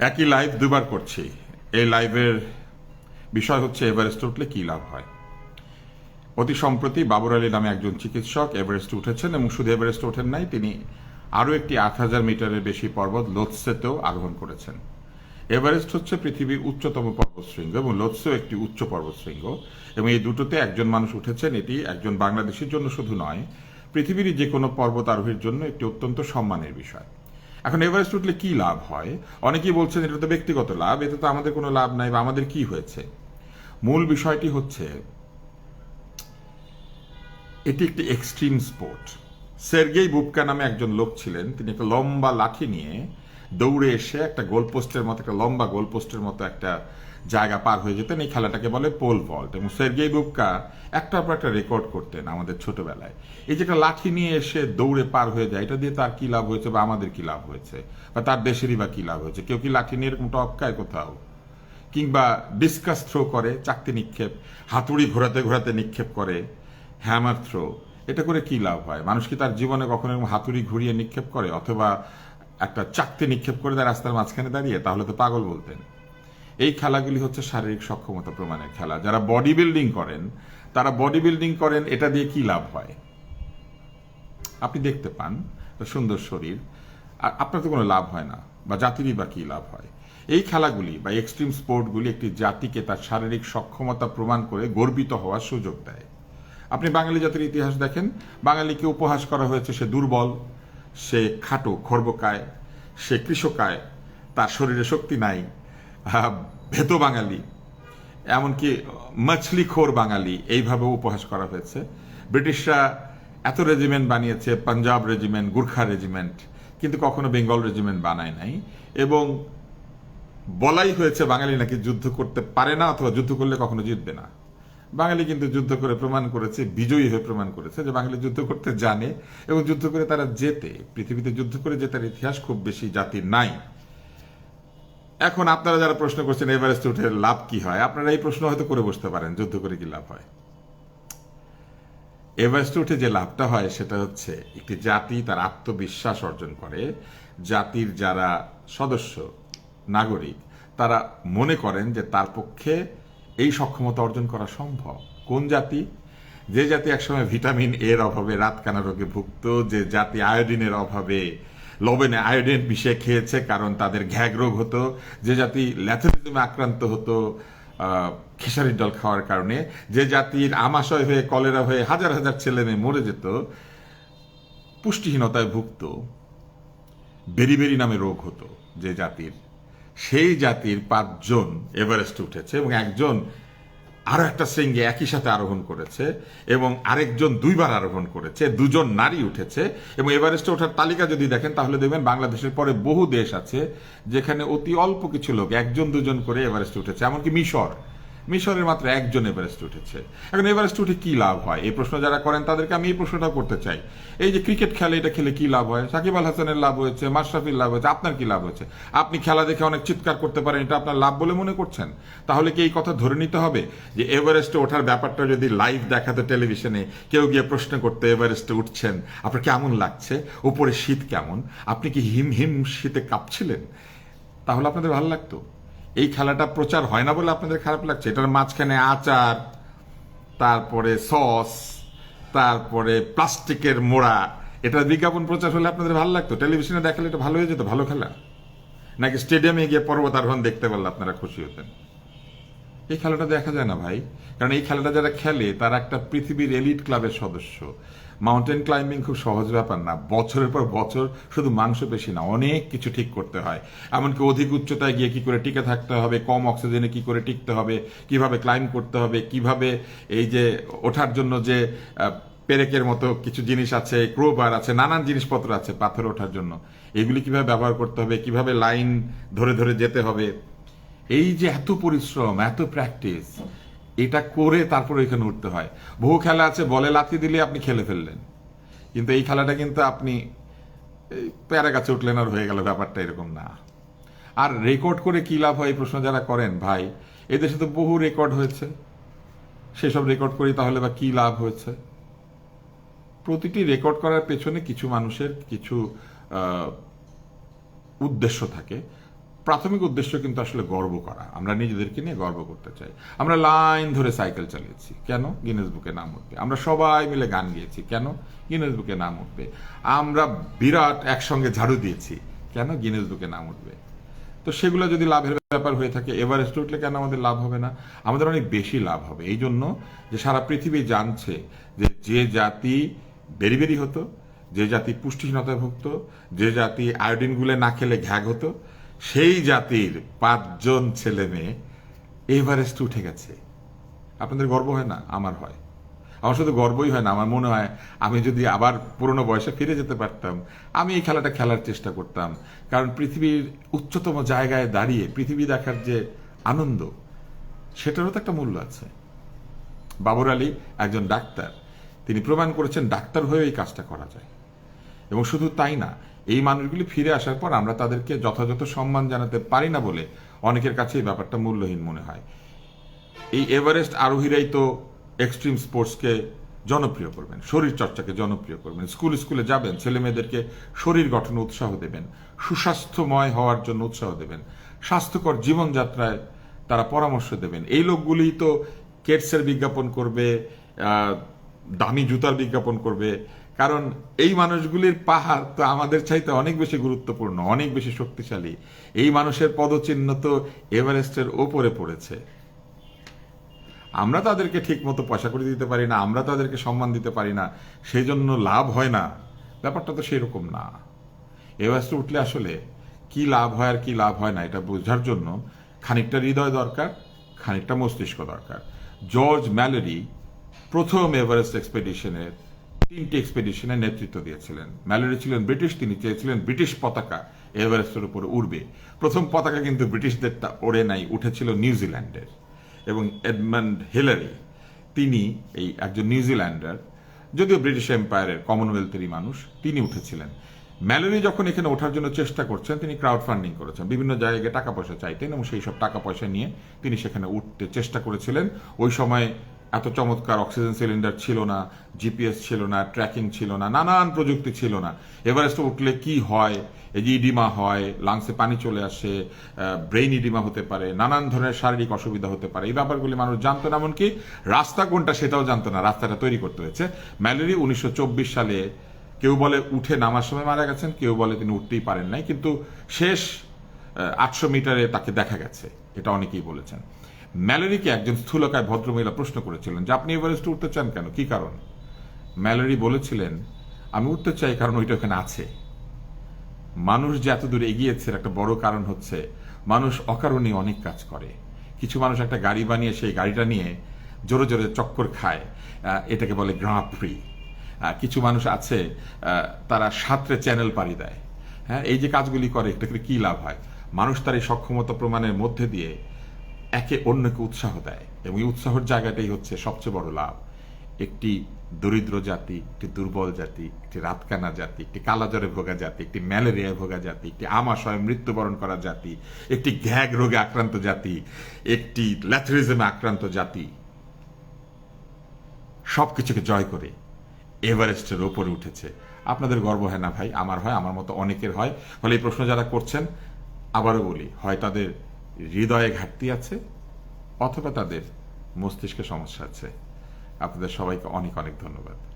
একই লাইভ দুবার করছি। এই লাইভের বিষয় হচ্ছে এভারেস্ট উঠলে কী লাভ হয়? অতি সম্প্রতি বাবর আলী নামে একজন চিকিৎসক এভারেস্ট উঠেছেন এবং শুধু এভারেস্ট ওঠেন নাই, তিনি আরও একটি আট হাজার মিটারের বেশি পর্বত লোৎসেতেও আরোহণ করেছেন। এভারেস্ট হচ্ছে পৃথিবীর উচ্চতম পর্বতশৃঙ্গ এবং লোৎসেও একটি উচ্চ পর্বতশৃঙ্গ এবং এই দুটোতে একজন মানুষ উঠেছেন, এটি একজন বাংলাদেশের জন্য শুধু নয় পৃথিবীর যে কোনো পর্বত আরোহীর জন্য একটি অত্যন্ত সম্মানের বিষয়। এখন এভারেস্ট উঠলে কি লাভ হয়? অনেকেই বলছেন এটা তো ব্যক্তিগত লাভ, এতে তো আমাদের কোনো লাভ নাই, বা আমাদের কি হয়েছে? মূল বিষয়টি হচ্ছে, এটি একটি এক্সট্রিম স্পোর্ট সের্গেই বুবকা নামে একজন লোক ছিলেন, তিনি একটা লম্বা লাঠি নিয়ে দৌড়ে এসে একটা গোলপোস্টের মতো, একটা লম্বা গোলপোস্টের মতো একটা জায়গা পার হয়ে যেতেন, এই খেলাটাকে বলে পোল ভল্ট এবং সের্গেই বুবকা একটার পর একটা রেকর্ড করতেন আমাদের ছোটবেলায়। এই যেটা লাঠি নিয়ে এসে দৌড়ে পার হয়ে যায়, এটা দিয়ে তার কি লাভ হয়েছে বা আমাদের কি লাভ হয়েছে? বা তার দেশেরই বা কি লাভ হয়েছে? কেউ কি লাঠি নিয়ে এরকম টপকায় কোথাও? কিংবা ডিসকাস থ্রো করে, চাকতি নিক্ষেপ, হাতুড়ি ঘোরাতে ঘোরাতে নিক্ষেপ করে হ্যামার থ্রো এটা করে কি লাভ হয়? মানুষ কি তার জীবনে কখনো এরকম হাতুড়ি ঘুরিয়ে নিক্ষেপ করে? অথবা একটা চাকতি নিক্ষেপ করে দেয় রাস্তার মাঝখানে দাঁড়িয়ে? তাহলে তো পাগল বলতেন। এই খেলাগুলি হচ্ছে শারীরিক সক্ষমতা প্রমাণের খেলা। যারা বডি বিল্ডিং করেন, তারা বডি বিল্ডিং করেন, এটা দিয়ে কি লাভ হয়? আপনি দেখতে পান সুন্দর শরীর, আর আপনার তো কোনো লাভ হয় না, বা জাতিরই বা কী লাভ হয়? এই খেলাগুলি বা এক্সট্রিম স্পোর্টগুলি একটি জাতিকে তার শারীরিক সক্ষমতা প্রমাণ করে গর্বিত হওয়ার সুযোগ দেয়। আপনি বাঙালি জাতির ইতিহাস দেখেন, বাঙালিকে উপহাস করা হয়েছে, সে দুর্বল, সে খাটো, খর্বকায়, সে কৃষকায়, তার শরীরে শক্তি নাই ভেত বাঙালি, এমনকি মাছলিখোর বাঙালি এইভাবে উপহাস করা হয়েছে। ব্রিটিশরা এত রেজিমেন্ট বানিয়েছে, পাঞ্জাব রেজিমেন্ট, গুর্খা রেজিমেন্ট, কিন্তু কখনো বেঙ্গল রেজিমেন্ট বানায় নাই। এবং বলাই হয়েছে বাঙালি নাকি যুদ্ধ করতে পারে না অথবা যুদ্ধ করলে কখনো জিতবে না। বাঙালি কিন্তু যুদ্ধ করে প্রমাণ করেছে, বিজয়ী হয়ে প্রমাণ করেছে যে বাঙালি যুদ্ধ করতে জানে এবং যুদ্ধ করে তারা জেতে। পৃথিবীতে যুদ্ধ করে জেতার ইতিহাস খুব বেশি জাতির নাই। এখন আপনারা যারা প্রশ্ন করছেন এভারেস্ট উঠে লাভ কি হয়? আপনারা এই প্রশ্ন হয়তো করে বসতে পারেন, যুদ্ধ করে কি লাভ হয়? এভারেস্ট উঠে যে লাভটা হয়, সেটা হচ্ছে একটি জাতি তার আত্মবিশ্বাস অর্জন করে। জাতির যারা সদস্য, নাগরিক, তারা মনে করেন যে তার পক্ষে এই সক্ষমতা অর্জন করা সম্ভব। কোন জাতি? যে জাতি একসময় ভিটামিন এর অভাবে রাতকানা রোগে ভুগত, যে জাতি আয়োডিনের অভাবে লবণে আয়োডিন মিশিয়ে খেয়েছে, কারণ তাদের ঘ্যাগ রোগ হতো, যে জাতি ল্যাথোরিজমে আক্রান্ত হতো খেসারির ডাল খাওয়ার কারণে, যে জাতির আমাশয় হয়ে, কলেরা হয়ে হাজার হাজার ছেলে মেয়ে মরে যেত, পুষ্টিহীনতায় ভুগত, বেরি বেরি নামে রোগ হতো যে জাতির। সেই জাতির পাঁচজন এভারেস্ট উঠেছে এবং একজন আরও একটা শৃঙ্গে একই সাথে আরোহণ করেছে এবং আরেকজন দুইবার আরোহণ করেছে, দুজন নারী উঠেছে এবং এভারেস্টে ওঠার তালিকা যদি দেখেন তাহলে দেখবেন বাংলাদেশের পরে বহু দেশ আছে যেখানে অতি অল্প কিছু লোক, একজন দুজন করে এভারেস্টে উঠেছে, এমনকি মিশর। মিশরের মাত্র একজন এভারেস্ট উঠেছে। এখন এভারেস্ট উঠে কি লাভ হয়? এই প্রশ্ন যারা করেন, তাদেরকে আমি এই প্রশ্নটা করতে চাই। এই যে ক্রিকেট খেলে এটা খেলে কি লাভ হয়? সাকিব আল হাসানের লাভ হয়েছে, মাশরাফির লাভ হয়েছে, আপনার কি লাভ হয়েছে? আপনি খেলা দেখে অনেক চিৎকার করতে পারেন, এটা আপনার লাভ বলে মনে করছেন? তাহলে কি এই কথা ধরে নিতে হবে যে এভারেস্টে ওঠার ব্যাপারটা যদি লাইভ দেখাতো টেলিভিশনে, কেউ গিয়ে প্রশ্ন করতে, এভারেস্টে উঠছেন, আপনার কেমন লাগছে? উপরে শীত কেমন? আপনি কি হিম হিম শীতে কাঁপছিলেন? তাহলে আপনাদের ভালো লাগতো। এই খেলাটা প্রচার হয় না বলে আপনাদের খারাপ লাগছে? এটার মাঝখানে আচার, তারপরে সস, তারপরে প্লাস্টিকের মোড়া। এটার বিজ্ঞাপন প্রচার হলে আপনাদের ভালো লাগতো? টেলিভিশনে দেখালে এটা ভালো হয়ে যেত? ভালো খেলা? নাকি স্টেডিয়ামে গিয়ে পর্বতারোহণ দেখতে পারলে আপনারা খুশি হতেন? এই খেলাটা দেখা যায় না ভাই। কারণ এই খেলাটা যারা খেলে, তারা একটা পৃথিবীর এলিট ক্লাবের সদস্য। মাউন্টেন ক্লাইম্বিং খুব সহজ ব্যাপার না। বছরের পর বছর শুধু মাংস পেশি না, অনেক কিছু ঠিক করতে হয়। এমনকি অধিক উচ্চতায় গিয়ে কি করে টিকে থাকতে হবে, কম অক্সিজেনে কি করে টিকতে হবে, কীভাবে ক্লাইম্ব করতে হবে, কীভাবে এই যে ওঠার জন্য যে পেরেকের মতো কিছু জিনিস আছে ক্রোবার আছে, নানান জিনিসপত্র আছে পাথর ওঠার জন্য। এগুলি কীভাবে ব্যবহার করতে হবে, কীভাবে লাইন ধরে ধরে যেতে হবে। এই যে এত পরিশ্রম, এত প্র্যাকটিস এটা করে তারপরে এখানে উঠতে হয়। বহু খেলা আছে, বলে লাথি দিলে আপনি খেলে ফেললেন। কিন্তু এই খেলাটা কিন্তু আপনি প্যারা গাছে উঠলেন আর হয়ে গেল ব্যাপারটা এরকম না। আর রেকর্ড করে কি লাভ হয় এই প্রশ্ন যারা করেন, ভাই? এদেশে তো বহু রেকর্ড হয়েছে। সেসব রেকর্ড করি তাহলে বা কি লাভ হয়েছে? প্রতিটি রেকর্ড করার পেছনে কিছু মানুষের কিছু উদ্দেশ্য থাকে। প্রাথমিক উদ্দেশ্য কিন্তু আসলে গর্ব করা। আমরা নিজেদেরকে নিয়ে গর্ব করতে চাই। আমরা লাইন ধরে সাইকেল চালিয়েছি। কেন? গিনেস বুকে নাম উঠবে। আমরা সবাই মিলে গান গিয়েছি। কেন? গিনেস বুকে নাম উঠবে। আমরা বিরাট একসঙ্গে ঝাড়ু দিয়েছি। কেন? গিনেস বুকে নাম উঠবে। তো সেগুলো যদি লাভের ব্যাপার হয়ে থাকে এভারেস্ট উঠলে কেন আমাদের লাভ হবে না? আমাদের অনেক বেশি লাভ হবে। এই জন্য যে সারা পৃথিবী জানছে যে যে জাতি বেরি বেরি হতো, যে জাতি পুষ্টিহীনতায় ভুগত, যে জাতি আয়োডিন গুলে না খেলে ঘ্যাগ হতো সেই জাতির পাঁচজন ছেলে মেয়ে এভারেস্ট উঠে গেছে। আপনাদের গর্ব হয় না? আমার হয়। আমার শুধু গর্বই হয় না, আমার মনে হয় আমি যদি আবার পুরনো বয়সে ফিরে যেতে পারতাম, আমি এই খেলাটা খেলার চেষ্টা করতাম। কারণ পৃথিবীর উচ্চতম জায়গায় দাঁড়িয়ে পৃথিবী দেখার যে আনন্দ, সেটারও তো একটা মূল্য আছে। বাবর আলী একজন ডাক্তার, তিনি প্রমাণ করেছেন ডাক্তার হয়ে এই কাজটা করা যায়। এবং শুধু তাই না এই মানুষগুলি ফিরে আসার পর আমরা তাদেরকে যথাযথ সম্মান জানাতে পারি না বলে অনেকের কাছে এই ব্যাপারটা মূল্যহীন মনে হয়। এই এভারেস্ট আরোহীরাই তো এক্সট্রিম স্পোর্টসকে জনপ্রিয় করবেন শরীর চর্চাকে জনপ্রিয় করবেন, স্কুল স্কুলে যাবেন ছেলে মেয়েদেরকে শরীর গঠনে উৎসাহ দেবেন, সুস্বাস্থ্যময় হওয়ার জন্য উৎসাহ দেবেন, স্বাস্থ্যকর জীবনযাত্রায় তারা পরামর্শ দেবেন। এই লোকগুলি তো কেটসের বিজ্ঞাপন করবে দামি জুতার বিজ্ঞাপন করবে। কারণ এই মানুষগুলির পাহাড় তো আমাদের চাইতে অনেক বেশি গুরুত্বপূর্ণ, অনেক বেশি শক্তিশালী। এই মানুষের পদচিহ্ন তো এভারেস্টের ওপরে পড়েছে। আমরা তাদেরকে ঠিক মতো পয়সা করে দিতে পারি না, আমরা তাদেরকে সম্মান দিতে পারি না সেই জন্য লাভ হয় না। ব্যাপারটা তো সেরকম না। এভারেস্টে উঠলে আসলে কি লাভ হয় আর কি লাভ হয় না, এটা বোঝার জন্য খানিকটা হৃদয় দরকার, খানিকটা মস্তিষ্ক দরকার। জর্জ ম্যালেরি প্রথম এভারেস্ট এক্সপেডিশনের তিনটি এক্সপেডিশনের নেতৃত্ব দিয়েছিলেন। ম্যালেরি ছিলেন ব্রিটিশ, তিনি চেয়েছিলেন ব্রিটিশ পতাকা এভারেস্টের উপরে উড়বে। প্রথম পতাকা কিন্তু ব্রিটিশদের তা ওড়ে নাই, উঠেছিল নিউজিল্যান্ডের এবং এডমন্ড হিলারি, তিনি এই একজন নিউজিল্যান্ডার যদিও ব্রিটিশ এম্পায়ারের কমনওয়েলথেরই মানুষ, তিনি উঠেছিলেন। ম্যালেরি যখন এখানে ওঠার জন্য চেষ্টা করছেন, তিনি ক্রাউড ফান্ডিং করেছেন। বিভিন্ন জায়গায় টাকা পয়সা চাইতেন এবং সেই সব টাকা পয়সা নিয়ে তিনি সেখানে উঠতে চেষ্টা করেছিলেন। ওই সময় এত চমৎকার অক্সিজেন সিলিন্ডার ছিল না, জিপিএস ছিল না, ট্র্যাকিং ছিল না, নানান প্রযুক্তি ছিল না। এভারেস্টে উঠলে কি হয়? এই যে ইডিমা হয়, লাংসে পানি চলে আসে ব্রেইন ইডিমা হতে পারে, নানান ধরনের শারীরিক অসুবিধা হতে পারে। এই ব্যাপারগুলি মানুষ জানতো না, এমনকি রাস্তা কোনটা সেটাও জানতো না, রাস্তাটা তৈরি করতে হয়েছে। ম্যালেরি উনিশশো চব্বিশ সালে কেউ বলে উঠে নামার সময় মারা গেছেন, কেউ বলে তিনি উঠতেই পারেন নাই, কিন্তু শেষ আটশো মিটারে তাকে দেখা গেছে, এটা অনেকেই বলেছেন। ম্যালেরিকে একজন স্থূলকায় ভদ্রমহিলা প্রশ্ন করেছিলেন যে আপনি এভারেস্টে উঠতে চান কেন? কি কারণ? ম্যালেরি বলেছিলেন, আমি উঠতে চাই কারণ ওইটা ওখানে আছে। মানুষ যে এত দূরে এগিয়েছে একটা বড় কারণ হচ্ছে মানুষ অকারণে অনেক কাজ করে। কিছু মানুষ একটা গাড়ি বানিয়ে সেই গাড়িটা নিয়ে জোরে জোরে চক্কর খায় এটাকে বলে গ্রাঁ ফ্রি। কিছু মানুষ আছে তারা সাঁতরে চ্যানেল পাড়ি দেয়। হ্যাঁ এই যে কাজগুলি করে এটা কি লাভ হয়? মানুষ তার এই সক্ষমতা প্রমাণের মধ্যে দিয়ে একে অন্যকে উৎসাহ দেয় এবং এই উৎসাহর জায়গাটাই হচ্ছে সবচেয়ে বড় লাভ। একটি দরিদ্র জাতি, একটি দুর্বল জাতি, একটি রাতকানা জাতি, একটি কালাজ্বরে ভোগা জাতি, একটি ম্যালেরিয়ায় ভোগা জাতি, একটি আমাশয় মৃত্যুবরণ করা জাতি, একটি ঘ্যাগ রোগে আক্রান্ত জাতি, একটি ল্যাথরিজমে আক্রান্ত জাতি। সব কিছুকে জয় করে এভারেস্টের ওপরে উঠেছে। আপনাদের গর্ব হয় না ভাই? আমার হয়, আমার মতো অনেকের হয়। ফলে এই প্রশ্ন যারা করছেন, আবারও বলি, হয় তাদের হৃদয়ে ঘাটতি আছে অথবা তাদের মস্তিষ্কে সমস্যা আছে। আপনাদের সবাইকে অনেক অনেক ধন্যবাদ।